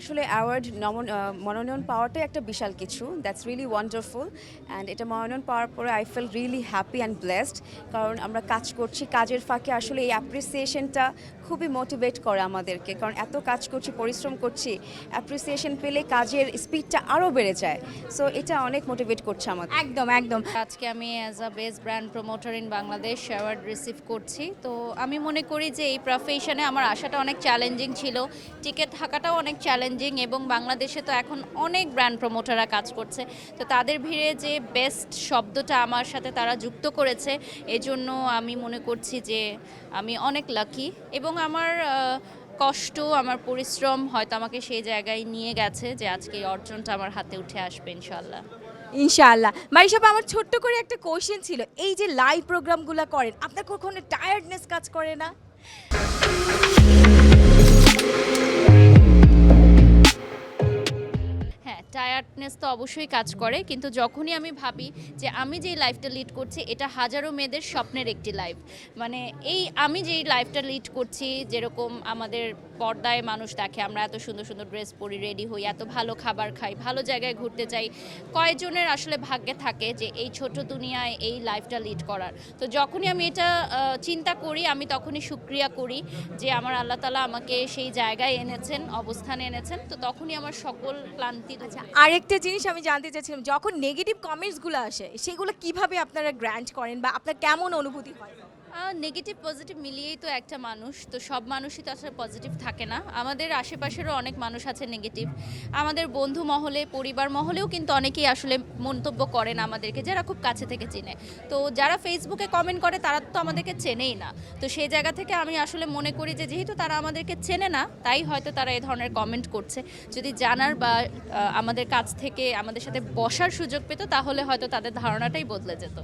আসলে অ্যাওয়ার্ড মনোনয়ন পাওয়াটাই একটা বিশাল কিছু। দ্যাটস রিয়েলি ওয়ান্ডারফুল অ্যান্ড এটা মনোনয়ন পাওয়ার পরে I feel really happy and blessed কারণ আমরা কাজ করছি, কাজের ফাঁকে আসলে এই অ্যাপ্রিসিয়েশনটা খুবই মোটিভেট করে আমাদেরকে। কারণ এত কাজ করছি, পরিশ্রম করছি অ্যাপ্রিসিয়েশন পেলে কাজের স্পিডটা আরও বেড়ে যায়। সো এটা অনেক মোটিভেট করছে আমাদের। একদম একদম। আজকে আমি as a best brand promoter in Bangladesh award receive করছি। তো আমি মনে করি যে এই প্রফেশনে আমার আশাটা অনেক চ্যালেঞ্জিং ছিল। টিকে থাকাটাও অনেক চ্যালেঞ্জিং এবং বাংলাদেশে তো এখন অনেক ব্র্যান্ড প্রমোটাররা কাজ করছে। তো তাদের ভিড়ে যে বেস্ট শব্দটা আমার সাথে তারা যুক্ত করেছে, এজন্য আমি মনে করছি যে আমি অনেক লাকি। এবং আমার কষ্ট, আমার পরিশ্রম হয়তো আমাকে সেই জায়গায় নিয়ে গেছে যে আজকে এই অর্জনটা আমার হাতে উঠে আসবে ইনশাল্লাহ ইনশাআল্লাহ। মারিসাপ আমার ছোট্ট করে একটা কোশ্চেন ছিল, এই যে লাইভ প্রোগ্রামগুলো করেন, আপনার কখনো টায়ার্ডনেস কাজ করে না? টায়ার্ডনেস তো অবশ্যই কাজ করে। কিন্তু যখনই আমি ভাবি যে আমি যেই লাইফটা লিড করছি, এটা হাজারো মেয়েদের স্বপ্নের একটি লাইফ মানে এই আমি যেই লাইফটা লিড করছি, যেরকম আমাদের পর্দায় মানুষ দেখে আমরা এত সুন্দর সুন্দর ড্রেস পরি রেডি হই এত ভালো খাবার খাই ভালো জায়গায় ঘুরতে যাই। কয়জনের আসলে ভাগ্যে থাকে যে এই ছোট দুনিয়ায় এই লাইফটা লিড করার। তো যখনই আমি এটা চিন্তা করি আমি তখনই সুক্রিয়া করি যে আমার আল্লাহ তালা আমাকে সেই জায়গায় এনেছেন অবস্থানে এনেছেন। তো তখনই আমার সকল ক্লান্তি আচ্ছা আরেকটা জিনিস আমি জানতে চাচ্ছিলাম যখন নেগেটিভ কমেন্টসগুলো আসে সেগুলো কীভাবে আপনারা গ্র্যান্ট করেন বা আপনার কেমন অনুভূতি হয়? নেগেটিভ পজিটিভ মিলিয়েই তো একটা মানুষ, তো সব মানুষই তো আসলে পজিটিভ থাকে না। আমাদের আশেপাশেরও অনেক মানুষ আছে নেগেটিভ আমাদের বন্ধু মহলে, পরিবার মহলেও কিন্তু অনেকেই আসলে মন্তব্য করেন আমাদেরকে, যারা খুব কাছে থেকে চেনে। তো যারা ফেসবুকে কমেন্ট করে, তারা তো আমাদেরকে চেনেই না। তো সেই জায়গা থেকে আমি আসলে মনে করি যে, যেহেতু তারা আমাদেরকে চেনে না, তাই হয়তো তারা এই ধরনের কমেন্ট করছে। যদি জানার বা আমাদের কাছ থেকে আমাদের সাথে বসার সুযোগ পেত, তাহলে হয়তো তাদের ধারণাটাই বদলে যেত।